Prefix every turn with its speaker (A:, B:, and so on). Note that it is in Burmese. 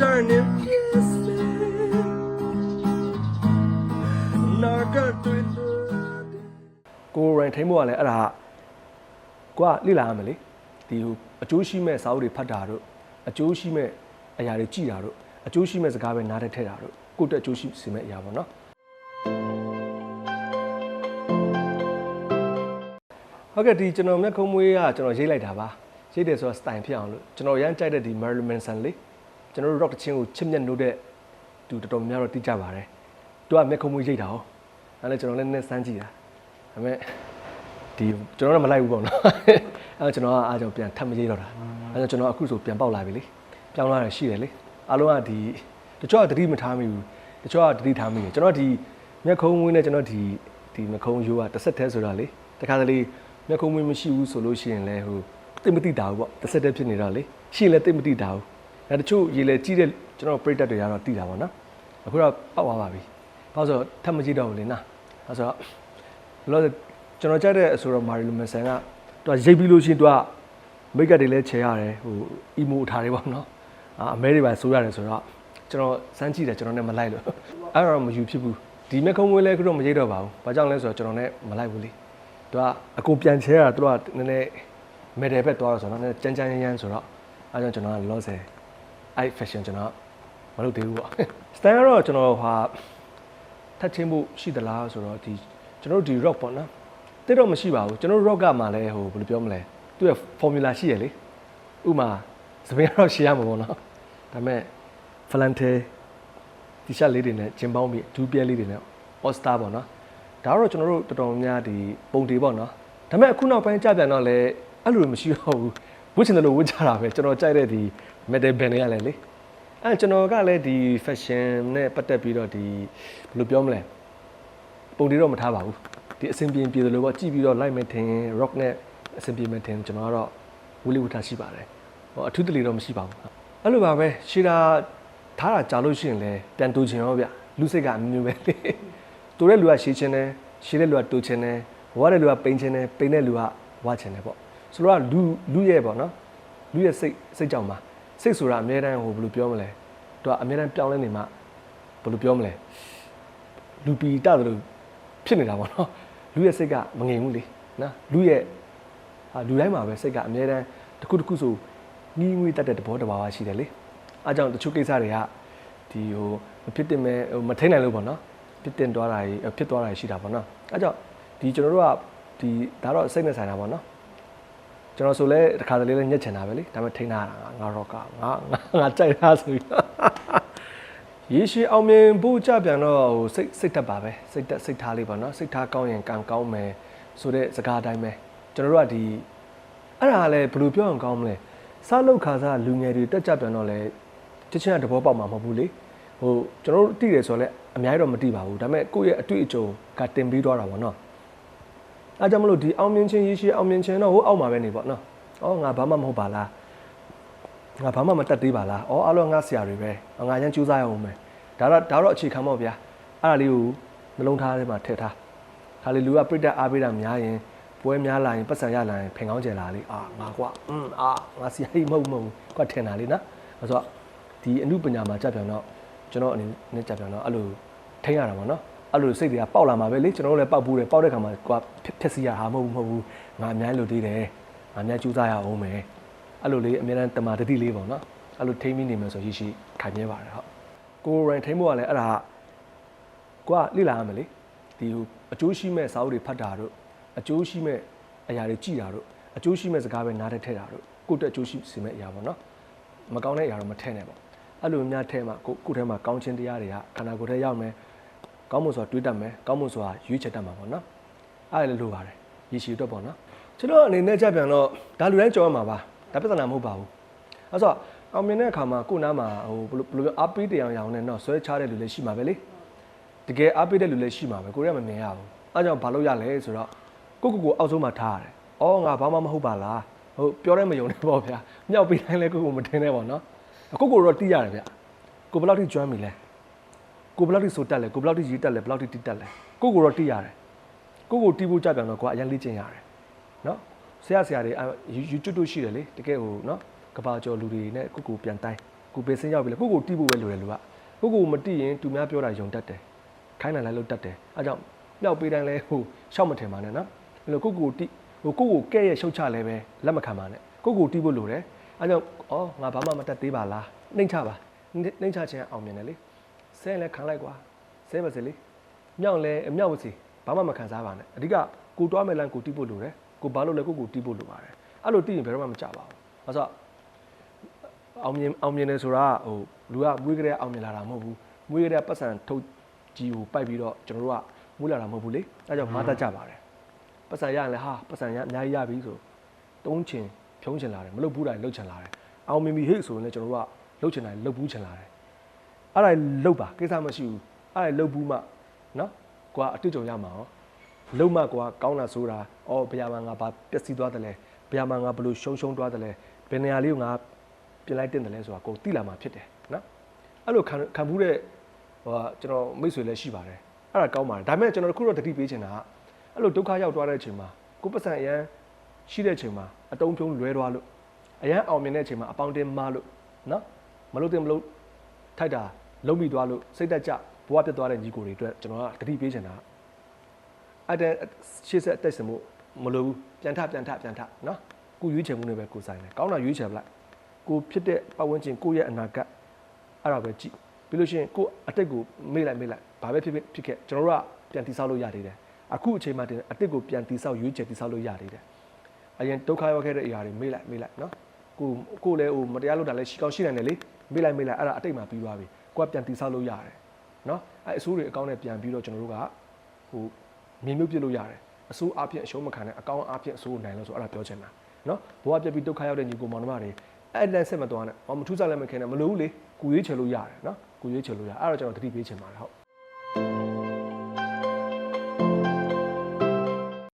A: turning pieces. Naga twin.
B: ကိုရိုင်းထိမ့်ဖို့ကလည်းအဲ့ဒါကိုကလိလာရမယ်လေဒီဟိုအကျိုးရှိမဲ့စာအုပ်တွေဖတ်တာတို့အကျိုးရှိမဲ့အရာတွေကြည်တာတို့အကျိုးရှိမဲ့စကားပဲနားထဲထည့်တာတို့ကိုယ့်အတွက်အကျိုးရှိစေမဲ့အရာပေါ့နော်ဟုတ်ကဲ့ဒီကျွန်တော်မျက်ခုံးမွေးကကျွန်တော်ရေးလိုက်တာပါရေးတယ်ဆိုတော့ style ဖြစ်အောင်လို့ကျွန်တော်ရမ်းကြိုက်တဲ့ဒီ Marilyn Manson လေး ကျွန်တော်တို့ rock တချင်းကိုချစ်မြတ်နိုးတဲ့သူတော်တော်များများတော့သိကြပါတယ်သူကမျက်ခုံးမွေးရိတ်တာဟောအဲ့ဒါကျွန်တော်လည်းနည်းစမ်းကြည့်တာဒါပေမဲ့ဒီကျွန်တော်တော့မလိုက်ဘူးပေါ့နော်အဲတော့ကျွန်တော်ကအားကြောင့်ပြန်ထပ်မရေးတော့တာအဲတော့ကျွန်တော်အခုဆိုပြန်ပေါက်လာပြီလေပြောင်းလာရရှိတယ်လေအားလုံးကဒီတချို့ကတတိမထားမိဘူးတချို့ကတတိထားမိတယ်ကျွန်တော်ဒီမျက်ခုံးဝင်းနဲ့ကျွန်တော်ဒီဒီမျက်ခုံးရိုးကတစ်ဆက်တည်းဆိုတော့လေတခါတလေမျက်ခုံးဝင်းမရှိဘူးဆိုလို့ရှိရင်လည်းဟိုတိတ်မတိတာဘူးပေါ့တစ်ဆက်တည်းဖြစ်နေတော့လေရှိရင်လည်းတိတ်မတိတာဘူး အဲတချို့ရေလေကြီးတဲ့ကျွန်တော်ပရိသတ်တွေကတော့တိတာပေါ့နော်အခုတော့ပေါက်သွားပါပြီဘာလို့ဆိုတော့ထပ်မကြည့်တော့ဘူးလေနာအဲဆိုတော့လောကျွန်တော်ကြိုက်တဲ့အဆိုတော့မာရီလိုမန်ဆန်ကသူကရိတ်ပြီးလို့ရှိရင်သူကမိတ်ကပ်တွေလည်းချဲရတယ်ဟိုအီမိုထားတွေပေါ့နော်အာအမဲတွေပါဆိုရတယ်ဆိုတော့ကျွန်တော်စမ်းကြည့်တယ်ကျွန်တော်နဲ့မလိုက်လို့အဲ့တော့မယူဖြစ်ဘူးဒီမြက်ခုံးဝဲလဲကတော့မရိတ်တော့ပါဘူးဘာကြောင့်လဲဆိုတော့ကျွန်တော်နဲ့မလိုက်ဘူးလေသူကအကုန်ပြန်ချဲရတာသူကနည်းနည်းမက်တယ်ဘက်သွားတော့ဆိုတော့နည်းနည်းကြမ်းကြမ်းရမ်းရမ်းဆိုတော့အဲ့ကြောင့်ကျွန်တော်ကလောဆယ် အဲ့ fashion ကျွန်တော်မလုပ်သေးဘူးပေါ့ stand ကတော့ကျွန်တော်ဟာထပ်ချင်းဖို့ရှိသလားဆိုတော့ဒီကျွန်တော်တို့ဒီ rock ပေါ့နော်တိတ်တော့မရှိပါဘူးကျွန်တော်တို့ rock ကမှလည်းဟိုဘယ်လိုပြောမလဲသူရဲ့ formula ရှိရလေဥမာစပင်းတော့ရှေ့ရမှာပေါ့နော်ဒါပေမဲ့ Valente t-shirt လေးတွေနဲ့ဂျင်ပေါင်းပြီးဒူးပြဲလေးတွေနဲ့ all star ပေါ့နော်ဒါတော့ကျွန်တော်တို့တော်တော်များများဒီပုံတွေပေါ့နော်ဒါပေမဲ့အခုနောက်ပိုင်းကြပြန်တော့လည်းအဲ့လိုမရှိတော့ဘူးဝှချင်တယ်လို့ဝှချတာပဲကျွန်တော်ကြိုက်တဲ့ဒီ metal band တွေကလည်းလေအဲ့ကျွန်တော်ကလည်းဒီ fashion နဲ့ပတ်သက်ပြီးတော့ဒီဘယ်လိုပြောမလဲပုံတွေတော့မထားပါဘူးဒီအဆင်ပြေပြေတယ်လို့ပေါ့ကြည့်ပြီးတော့ light မဲ့ထင် rock နဲ့အဆင်ပြေမဲ့ထင်ကျွန်တော်ကတော့ဝီလီဝတ်ထားရှိပါတယ်ဟောအထူးတလေတော့မရှိပါဘူးအဲ့လိုပါပဲရှီတာထားတာကြာလို့ရှိရင်လည်းပြန်တူချင်ရောဗျလူစိတ်ကအမျိုးမျိုးပဲလေတူတဲ့လူကရှည်ချင်တယ်ရှည်တဲ့လူကတူချင်တယ်ဝါတဲ့လူကပိန်ချင်တယ်ပိန်တဲ့လူကဝါချင်တယ်ပေါ့ဆိုတော့လူလူရဲ့ပေါ့နော်လူရဲ့စိတ်စိတ်ကြောင့်ပါ စိတ်ဆိုတာအများတန်းဟိုဘယ်လိုပြောမလဲသူကအများတန်းပြောင်းလဲနေမှဘယ်လိုပြောမလဲလူပီတတယ်လို့ဖြစ်နေတာပေါ့နော်လူရဲ့စိတ်ကမငြိမ်ဘူးလေနော်လူရဲ့အာလူတိုင်းမှာပဲစိတ်ကအများတန်းတစ်ခုတစ်ခုဆိုငီးငွေတက်တဲ့သဘောတဘာဝရှိတယ်လေအားကြောင့်တချို့ကိစ္စတွေကဒီဟိုမဖြစ်တင်မဲ့ဟိုမထိန်နိုင်လို့ပေါ့နော်ဖြစ်တင်သွားတာကြီးဖြစ်သွားတာရှိတာပေါ့နော်အားကြောင့်ဒီကျွန်တော်တို့ကဒီဒါတော့စိတ်နဲ့ဆိုင်တာပေါ့နော် ကျွန်တော်ဆိုလဲတစ်ခါတလေလဲညက်ချင်တာပဲလေဒါပေမဲ့ထိန်းထားတာငါတော့ကငါငါငါကြိုက်တာဆိုပြီးရေရှည်အောင်မြင်ဖို့ကြပြန်တော့ဟိုစိတ်စိတ်တက်ပါပဲစိတ်တက်စိတ်ထားလေးပေါ့နော်စိတ်ထားကောင်းရင်ကံကောင်းမယ်ဆိုတဲ့စကားအတိုင်းပဲကျွန်တော်တို့ကဒီအဲ့ဒါလည်းဘယ်လိုပြောအောင်ကောင်းမလဲစားလောက်ခါစားလူငယ်တွေတက်ကြပြန်တော့လဲတချင်းကတဘောပေါက်မှာမဟုတ်ဘူးလေဟိုကျွန်တော်တို့တိတယ်ဆိုတော့လဲအများကြီးတော့မတိပါဘူးဒါပေမဲ့ကိုယ့်ရဲ့အတွေ့အကြုံကတင်ပြီးတော့တာပေါ့နော် အဲကြောင့်မလို့ဒီအောင်မြင်ခြင်းရရှိအောင်မြင်ခြင်းတော့ဟိုအောက်မှာပဲနေပေါ့နော်။အော်ငါဘာမှမဟုတ်ပါလား။ငါဘာမှမတတ်သေးပါလား။အော်အားလုံးငါဆရာတွေပဲ။ငါရမ်းကြိုးစားရအောင်မယ်။ဒါတော့ဒါတော့အခြေခံပေါ့ဗျာ။အဲ့ဒါလေးကိုနှလုံးသားထဲမှာထည့်ထား။ခါလေလူကပြိတ္တအားပေးတာများရင်ပွဲများလာရင်ပတ်စံရလာရင်ဖင်ကောင်းကျယ်လာလေ။အာငါကွာ။อืมအာငါဆရာကြီးမဟုတ်မဟုတ်။ကွာထင်တာလေနော်။အဲဆိုတော့ဒီအမှုပညာမှာကြပြန်တော့ကျွန်တော်အနေနဲ့ကြပြန်တော့အဲ့လိုထိန်းရတာပေါ့နော်။ အဲ့လိုစိတ်တွေကပေါက်လာမှာပဲလေကျွန်တော်တို့လည်းပေါက်ဘူးတယ်ပေါက်တဲ့ခါမှာကွာဖြက်စီရဟာမဟုတ်ဘူးမဟုတ်ဘူးငါအများလို့သေးတယ်ငါအများကြိုးစားရအောင်မယ်အဲ့လိုလေးအများတန်းတမာတတိလေးပေါ့နော်အဲ့လိုထိမ့်မိနေမယ်ဆိုရှိရှိခိုင်မြဲပါတယ်ဟုတ်ကိုရိုင်းထိမ့်ဖို့ကလည်းအဲ့ဒါကိုကလိလာရမယ်လေဒီဟိုအကျိုးရှိမဲ့စာအုပ်တွေဖတ်တာတို့အကျိုးရှိမဲ့အရာတွေကြည်တာတို့အကျိုးရှိမဲ့စကားပဲနားထဲထည့်တာတို့ကိုယ့်အတွက်အကျိုးရှိစေမဲ့အရာပေါ့နော်မကောင်းတဲ့အရာတော့မထည့်နဲ့ပေါ့အဲ့လိုများထဲမှာကိုကိုယ့်ထဲမှာကောင်းခြင်းတရားတွေကခန္ဓာကိုယ်ထဲရောက်မယ် ကောင်းမှုဆိုတာတွေးတတ်မယ်ကောင်းမှုဆိုတာရွေးချယ်တတ်မှာပေါ့နော်အဲ့ဒါလည်းလိုပါတယ်ရည်ရှိအတွက်ပေါ့နော်ကျွန်တော်အနေနဲ့ကြပြန်တော့ဒါလူတိုင်းကြော်ရမှာပါဒါပြဿနာမဟုတ်ပါဘူးအဲ့ဆိုအောင်မြင်တဲ့အခါမှာကိုယ်နားမှာဟိုဘယ်လိုဘယ်လိုအားပေးတရားရောင်နဲ့တော့ဆွဲချတဲ့လူလည်းရှိမှာပဲလေတကယ်အားပေးတဲ့လူလည်းရှိမှာပဲကိုယ်ကမမြင်ရဘူးအဲ့ကြောင့်ဘာလို့ရလဲဆိုတော့ကိုကိုကိုအောက်ဆုံးမှာထားရတယ်အော်ငါဘာမှမဟုတ်ပါလားဟုတ်ပြောရဲမယုံနဲ့ပေါ့ဗျာမြောက်ပေးတိုင်းလဲကိုကိုမထင်နဲ့ပေါ့နော်ကိုကိုတော့တီးရတယ်ဗျကိုဘယ်လောက်ထိကျွမ်းပြီလဲ ကိုဘယ်လောက်ထိဆိုတက်လဲကိုဘယ်လောက်ထိရေးတက်လဲဘယ်လောက်ထိတိတက်လဲကိုကိုတော့တိရတယ်ကိုကိုတီးဖို့ကြပြန်တော့ကိုကအရင်လေ့ကျင့်ရတယ်နော်ဆရာဆရာတွေ YouTube တို့ရှိတယ်လေတကယ်ဟိုနော်ကဘာကျော်လူတွေနဲ့ကိုကိုပြန်တိုင်းကိုဘေးစင်းရောက်ပြီလေကိုကိုတီးဖို့ပဲလိုတယ်လူကကိုကိုမတီးရင်သူများပြောတာယုံတတ်တယ်ခိုင်းတယ်လည်းလို့တတ်တယ်အဲကြောင့်မြောက်ပေးတိုင်းလဲဟိုရှောက်မထင်ပါနဲ့နော်အဲ့လိုကိုကိုတီးဟိုကိုကိုကဲ့ရဲ့ရှုတ်ချလဲပဲလက်မခံပါနဲ့ကိုကိုတီးဖို့လိုတယ်အဲကြောင့်ဩငါဘာမှမတတ်သေးပါလားနှိမ့်ချပါနှိမ့်ချခြင်းအောင်မြင်တယ်လေ ဆဲလဲခံလိုက်ကွာဆဲပါစေလေမြောက်လဲအမြောက်ပါစေဘာမှမခံစားပါနဲ့အဓိကကိုတွားမဲ့လမ်းကိုတီးဖို့လိုတယ်ကိုဘာလို့လဲကိုကိုတီးဖို့လိုပါတယ်အဲ့လိုတီးရင်ဘယ်တော့မှမကြပါဘူးအဲဆိုအောင်မြင်အောင်မြင်တယ်ဆိုတာကဟိုလူကမွေးကလေးအောင်မြင်လာတာမဟုတ်ဘူးမွေးကလေးပတ်စံထုတ်ကြီးကိုပိုက်ပြီးတော့ကျွန်တော်တို့ကမွေးလာတာမဟုတ်ဘူးလေအဲကြောင့်မားတတ်ကြပါတယ်ပတ်စံရရင်လည်းဟာပတ်စံရအများကြီးရပြီဆိုတုံးချင်ဖြုံးချင်လာတယ်မလုပ်ဘူးတိုင်းလုပ်ချင်လာတယ်အောင်မြင်ပြီဟိတ်ဆိုရင်လည်းကျွန်တော်တို့ကလုပ်ချင်တိုင်းလုပ်ဘူးချင်လာတယ် အဲ့ဒါလုပ်ပါကိစ္စမရှိဘူးအဲ့ဒါလုပ်ဘူးမှနော်ကိုကအတွေ့အကြုံရမှာရောလုံးမကွာကောင်းတာဆိုတာအော်ဘယ်မှာငါဘာပျက်စီးသွားတယ်လဲဘယ်မှာငါဘယ်လိုရှုံးရှုံးသွားတယ်လဲဘယ်နေရာလေးကိုငါပြင်လိုက်တင်တယ်လဲဆိုတာကိုသိလာမှာဖြစ်တယ်နော်အဲ့လိုခံခံမှုတဲ့ဟိုကကျွန်တော်မိတ်ဆွေလည်းရှိပါတယ်အဲ့ဒါကောင်းပါတယ်ဒါပေမဲ့ကျွန်တော်တို့ခုတော့တတိပေးချင်တာကအဲ့လိုဒုက္ခရောက်သွားတဲ့အချိန်မှာကိုယ်ပတ်စံအရန်ရှိတဲ့အချိန်မှာအတုံးဖြုံးလွဲသွားလို့အရန်အောင်မြင်တဲ့အချိန်မှာအပေါင်းတင်းမလို့နော်မလို့တင်မလို့ထိုက်တာ လုံးပြီးသွားလို့စိတ်သက်ကြဘဝပြတ်သွားတဲ့ညီကိုတွေအတွက်ကျွန်တော်ကတတိပေးချင်တာအဲ့တဲ့ရှေ့ဆက်အသက်စမှုမလို့ဘူးပြန်ထပြန်ထပြန်ထနော်ကိုရွေးချယ်မှုနဲ့ပဲကိုဆိုင်တယ်ကောင်းတာရွေးချယ်ပလိုက်ကိုဖြစ်တဲ့ပတ်ဝန်းကျင်ကိုယ့်ရဲ့အနာဂတ်အဲ့ဒါပဲကြည့်ပြီးလို့ရှိရင်ကိုယ့်အတိတ်ကိုမေ့လိုက်မေ့လိုက်ဘာပဲဖြစ်ဖြစ်ဖြစ်ခဲ့ကျွန်တော်တို့ကပြန်တိဆောက်လို့ရသေးတယ်အခုအချိန်မှတင်အတိတ်ကိုပြန်တိဆောက်ရွေးချယ်တိဆောက်လို့ရသေးတယ်အရင်ဒုက္ခရောက်ခဲ့တဲ့အရာတွေမေ့လိုက်မေ့လိုက်နော်ကိုကိုလည်းဟိုမတရားလုပ်တာလည်းရှိကောင်းရှိနိုင်တယ်လေမေ့လိုက်မေ့လိုက်အဲ့ဒါအတိတ်မှပြီးသွားပြီ ကိုကပြန်တိဆောက်လို့ရတယ်နော်အဲ့အဆိုးတွေအကောင်းနဲ့ပြန်ပြီးတော့ကျွန်တော်တို့ကဟိုမြင်မြုပ်ပြစ်လို့ရတယ်အဆိုးအဖြစ်အရှုံးမခံနဲ့အကောင်းအဖြစ်အဆိုးကိုနိုင်လို့ဆိုအဲ့ဒါပြောချင်တာနော်ဘဝပြက်ပြီးဒုက္ခရောက်တဲ့ညီကိုမောင်နှမတွေအဲ့တန်းဆက်မသွားနဲ့ဟောမထူးစားလည်းမခင်နဲ့မလို့ဘူးလေကိုရွေးချယ်လို့ရတယ်နော်ကိုရွေးချယ်လို့ရအဲ့တော့ကျွန်တော်တတိပေးချင်ပါတယ်ဟုတ်